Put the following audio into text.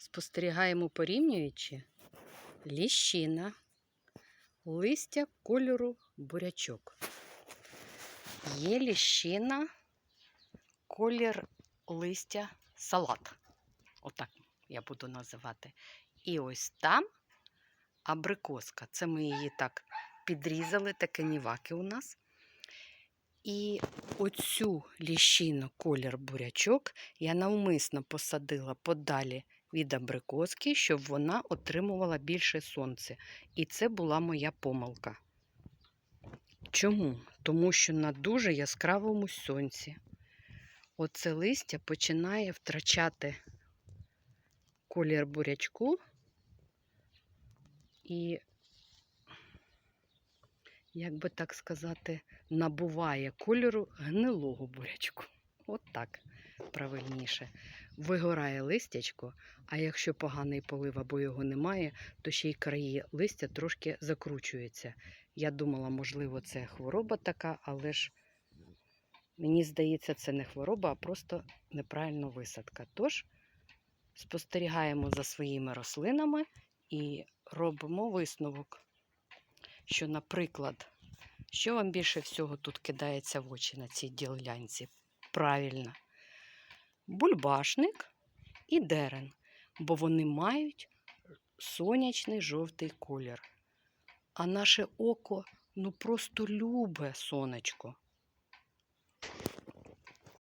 Спостерігаємо порівнюючи ліщина, листя кольору бурячок. Є ліщина, колір листя салат. Отак я буду називати. І ось там абрикоска. Це ми її так підрізали, таке ніваки у нас. І оцю ліщину колір бурячок я навмисно посадила подалі від абрикоски, щоб вона отримувала більше сонця. І це була моя помилка. Чому? Тому що на дуже яскравому сонці оце листя починає втрачати колір бурячку і, як би так сказати, набуває кольору гнилого бурячку. От так правильніше. Вигорає листячко, а якщо поганий полив або його немає, то ще й краї листя трошки закручуються. Я думала, можливо, це хвороба така, але ж мені здається, це не хвороба, а просто неправильна висадка. Тож спостерігаємо за своїми рослинами і робимо висновок, що, наприклад, що вам більше всього тут кидається в очі на цій ділянці? Правильно, бульбашник і дерен, бо вони мають сонячний жовтий колір. А наше око ну просто любе сонечко.